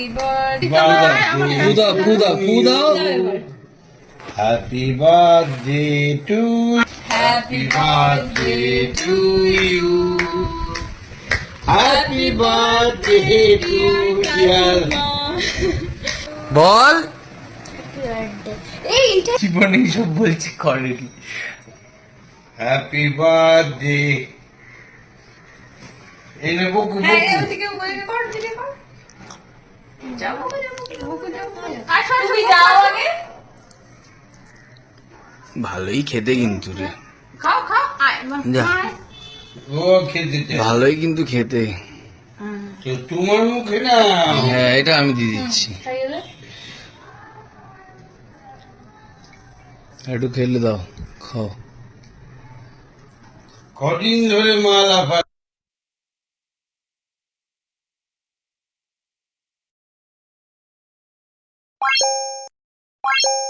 কুদা কুদা Kuda happy birthday to happy birthday to you happy birthday to dear বল জীবনে সব বলছি করেনি। হ্যাপি বার্থডে এই নে বকু হ্যাঁ, বকু ভালোই খেতে কিন্তু রে। খাও খাও যা। ও খেতে ভালোই কিন্তু খেতে। তোমার মুখে না? হ্যাঁ এটা আমি দিয়ে দিচ্ছি। একটু খেলে দাও খাও। কদিন ধরে মালা you